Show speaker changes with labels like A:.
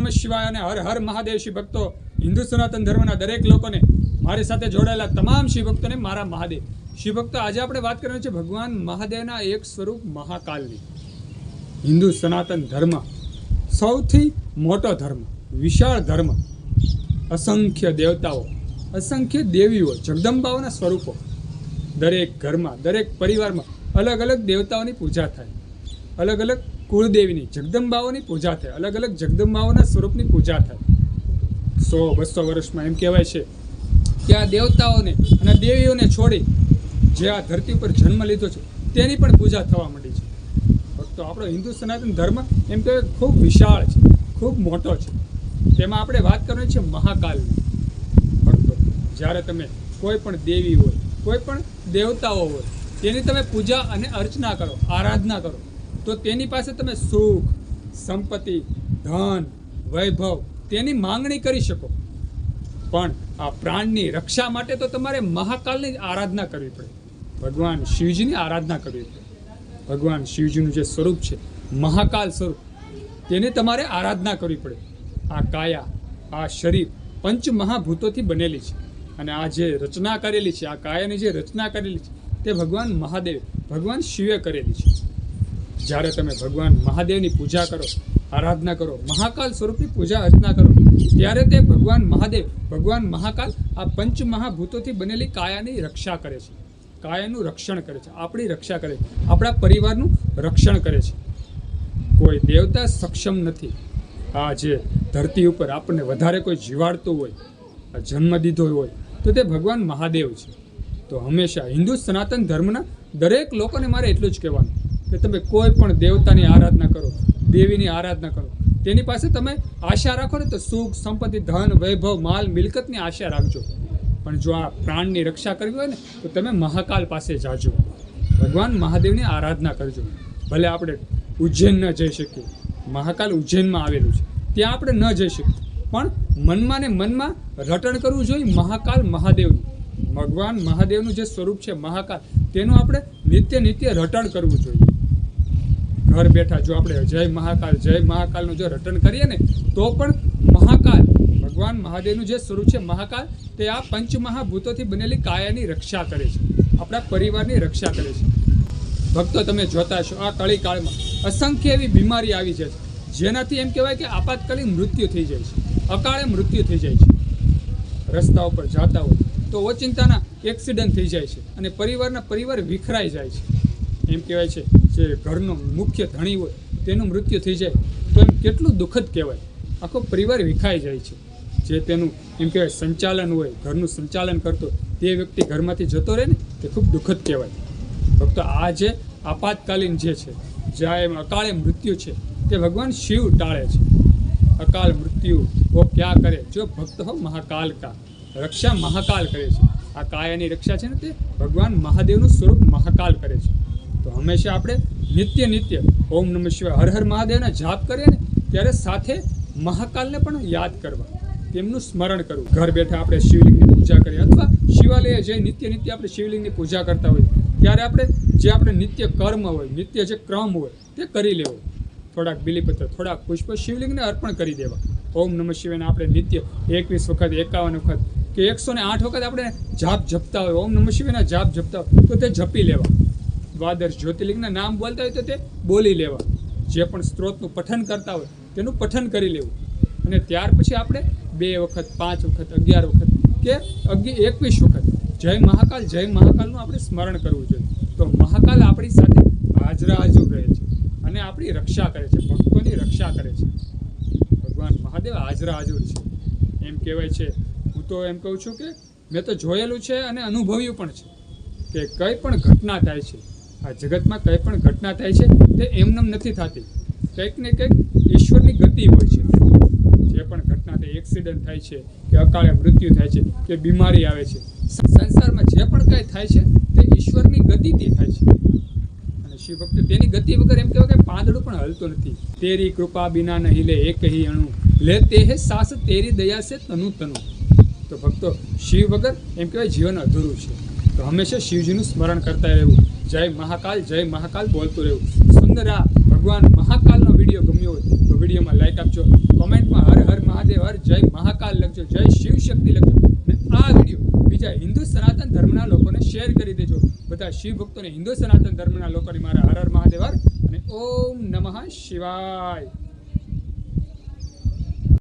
A: નમઃ શિવાય અને હર હર મહાદેવ શિવ ભક્તો હિન્દુ સનાતન ધર્મના દરેક લોકોને મારી સાથે જોડાયેલા તમામ શિવ ભક્તોને મારા મહાદેવ. શિવ ભક્તો, આજે આપણે વાત કરવાની છે ભગવાન મહાદેવના એક સ્વરૂપ મહાકાલની. હિન્દુ સનાતન ધર્મ સૌથી મોટો ધર્મ, વિશાળ ધર્મ, અસંખ્ય દેવતાઓ, અસંખ્ય દેવીઓ, જગદંબાઓના સ્વરૂપો, દરેક ઘરમાં, દરેક પરિવારમાં અલગ અલગ દેવતાઓની પૂજા થાય. અલગ અલગ કુળદેવીની, જગદંબાઓની પૂજા થાય. અલગ અલગ જગદંબાઓના સ્વરૂપની પૂજા થાય. સો, બસો વર્ષમાં એમ કહેવાય છે કે આ દેવતાઓને અને દેવીઓને છોડી જે આ ધરતી ઉપર જન્મ લીધો છે, તેની પણ પૂજા થવા માંડી છે. ભક્તો, આપણો હિન્દુ સનાતન ધર્મ એમ કહેવાય ખૂબ વિશાળ છે, ખૂબ મોટો છે. તેમાં આપણે વાત કરવાની છે મહાકાલની. ભક્તો, જ્યારે તમે કોઈ પણ દેવી હોય, કોઈ પણ દેવતાઓ હોય, તેની તમે પૂજા અને અર્ચના કરો, આરાધના કરો. તો તેની પાસે તમે સુખ, સંપત્તિ, ધન, વૈભવ તેની માંગણી કરી શકો. પણ આ પ્રાણની રક્ષા માટે તો તમારે મહાકાલની આરાધના કરવી પડે. ભગવાન શિવજીની આરાધના કરવી પડે. ભગવાન શિવજીનું જે સ્વરૂપ છે, મહાકાલ સ્વરૂપ, તેની તમારે આરાધના કરવી પડે. આ કાયા, આ શરીર પંચ મહાભૂતોથી બનેલી છે. અને આ જે રચના કરેલી છે, આ કાયાની જે રચના કરેલી છે, તે ભગવાન મહાદેવ, ભગવાન શિવે કરેલી છે. જ્યારે તમે ભગવાન મહાદેવની પૂજા કરો, આરાધના કરો, મહાકાલ સ્વરૂપની પૂજા અર્ચના કરો, ત્યારે તે ભગવાન મહાદેવ, ભગવાન મહાકાલ આ પંચ મહાભૂતોથી બનેલી કાયાની રક્ષા કરે છે. કાયાનું રક્ષણ કરે છે. આપણી રક્ષા કરે છે. આપણા પરિવારનું રક્ષણ કરે છે. કોઈ દેવતા સક્ષમ નથી. આ જે ધરતી ઉપર આપણને વધારે કોઈ જીવાડતું હોય જન્મ દીધો હોય, તો તે ભગવાન મહાદેવ છે. તો હંમેશા હિન્દુ સનાતન ધર્મના દરેક લોકોને મારે એટલું જ કહેવાનું. કે તમે કોઈ પણ દેવતાની આરાધના કરો, દેવીની આરાધના કરો. તેની પાસે તમે આશા રાખો ને તો સુખ, સંપત્તિ, ધન, વૈભવ, માલ, મિલકતની આશા રાખજો. પણ જો આ પ્રાણની રક્ષા કરવી હોય ને, તો તમે મહાકાલ પાસે જાજો. ભગવાન મહાદેવની આરાધના કરજો. ભલે આપણે ઉજ્જૈન ન જઈ શકીએ. મહાકાલ ઉજ્જૈનમાં આવેલું છે. ત્યાં આપણે ન જઈ શકીએ. પણ મનમાં ને મનમાં રટણ કરવું જોઈએ મહાકાલ મહાદેવનું. ભગવાન મહાદેવનું જે સ્વરૂપ છે મહાકાલ, તેનું આપણે નિત્ય નિત્ય રટણ કરવું જોઈએ. ઘર બેઠા જો આપણે જય મહાકાલ, જય મહાકાલનું જો રટન કરીએ ને, તો પણ મહાકાલ, ભગવાન મહાદેવનું જે સ્વરૂપ છે મહાકાલ, તે આ પંચમહાભૂતોથી બનેલી કાયાની રક્ષા કરે છે. આપણા પરિવારની રક્ષા કરે છે. ભક્તો, તમે જોતા છો આ કળીકાળમાં અસંખ્ય એવી બીમારી આવી જાય છે, જેનાથી એમ કહેવાય કે આપાતકાલીન મૃત્યુ થઈ જાય છે, અકાળે મૃત્યુ થઈ જાય છે. રસ્તા ઉપર જાતા હોય, તો ઓચિંતાના એક્સિડન્ટ થઈ જાય છે અને પરિવારના પરિવાર વિખરાઈ જાય છે. એમ કહેવાય છે જે ઘરનો મુખ્ય ધણી હોય તેનું મૃત્યુ થઈ જાય. તો એમ કેટલું દુઃખદ કહેવાય. આખો પરિવાર વિખાઈ જાય છે. જે તેનું એમ કહેવાય સંચાલન હોય, ઘરનું સંચાલન કરતો તે વ્યક્તિ ઘરમાંથી જતો રહે ને, તે ખૂબ દુઃખદ કહેવાય. ફક્ત આ જે આપાતકાલીન જે છે, જ્યાં એમ અકાળે મૃત્યુ છે, તે ભગવાન શિવ ટાળે છે. અકાલ મૃત્યુ, ઓ ક્યાં કરે? જો ભક્ત હો મહાકાલ કા. રક્ષા મહાકાલ કરે છે. આ કાયાની રક્ષા છે ને તે? ભગવાન મહાદેવનું સ્વરૂપ મહાકાલ કરે છે. તો હંમેશા આપણે નિત્ય નિત્ય ઓમ નમઃ શિવાય હર હર મહાદેવના જાપ કરીએ ને ત્યારે સાથે મહાકાલને પણ યાદ કરવા, તેમનું સ્મરણ કરવું. ઘર બેઠા આપણે શિવલિંગની પૂજા કરીએ અથવા શિવાલયે જઈ નિત્ય નિત્ય આપણે શિવલિંગની પૂજા કરતા હોઈએ. ત્યારે આપણે જે આપણે નિત્ય કર્મ હોય, નિત્ય જે ક્રમ હોય, તે કરી લેવો. થોડાક બિલીપત્ર, થોડાક પુષ્પ શિવલિંગને અર્પણ કરી દેવા. ઓમ નમઃ શિવાયને આપણે નિત્ય એકવીસ વખત, એકાવન વખત કે એકસો ને આઠ વખત આપણે જાપ જપતા હોય, ઓમ નમઃ શિવાયના જાપ જપતા હોય, તો તે જપી લેવા. દ્વાદશ જ્યોતિર્લિંગના નામ બોલતા હોય તો તે બોલી લેવા. જે પણ સ્ત્રોતનું પઠન કરતા હોય તેનું પઠન કરી લેવું. અને ત્યાર પછી આપણે બે વખત, પાંચ વખત, અગિયાર વખત કે અગિયાર એકવીસ વખત જય મહાકાલ, જય મહાકાલનું આપણે સ્મરણ કરવું જોઈએ. તો મહાકાલ આપણી સાથે હાજરા હાજર રહે છે અને આપણી રક્ષા કરે છે, ભક્તોની રક્ષા કરે છે. ભગવાન મહાદેવ હાજરા હાજર છે. એમ કહેવાય છે, હું તો એમ કહું છું કે મેં તો જોયેલું છે અને અનુભવ્યું પણ છે કે કંઈ પણ ઘટના થાય છે આ જગતમાં કંઈ પણ ઘટના થાય છે, તે એમનેમ નથી થતી. કંઈક ને કંઈક ઈશ્વરની ગતિ હોય છે. જે પણ ઘટના થાય એક્સિડન્ટ થાય છે, કે અકાળે મૃત્યુ થાય છે, કે બીમારી આવે છે. સંસારમાં જે પણ કાંઈ થાય છે, તે ઈશ્વરની ગતિથી થાય છે. અને શિવ ભક્ત તેની ગતિ વગર એમ કહેવાય કે પાંદડું પણ હલતું નથી. તેરી કૃપા બિના નહીં લે એક કહી અણુ. લે તે હે સાસ, તેરી દયા છે તનુ તનુ. તો ભક્તો, શિવ વગર એમ કહેવાય જીવન અધૂરું છે. તો હંમેશા શિવજીનું સ્મરણ કરતા રહેવું. જય મહાકાલ જય મહાકાલ બોલતું રહેવું. સુંદર આ ભગવાન મહાકાલનો વીડિયો ગમ્યો હોય તો વિડીયોમાં લાઈક આપજો, કોમેન્ટમાં હર હર મહાદેવ, હર જય મહાકાલ લખજો, જય શિવ શક્તિ લખજો. અને આ વીડિયો બીજા હિન્દુ સનાતન ધર્મના લોકોને શેર કરી દેજો. બધા શિવ ભક્તોને હિન્દુ સનાતન ધર્મના લોકોને મારા હર હર મહાદેવ, હર અને ઓમ નમઃ શિવાય.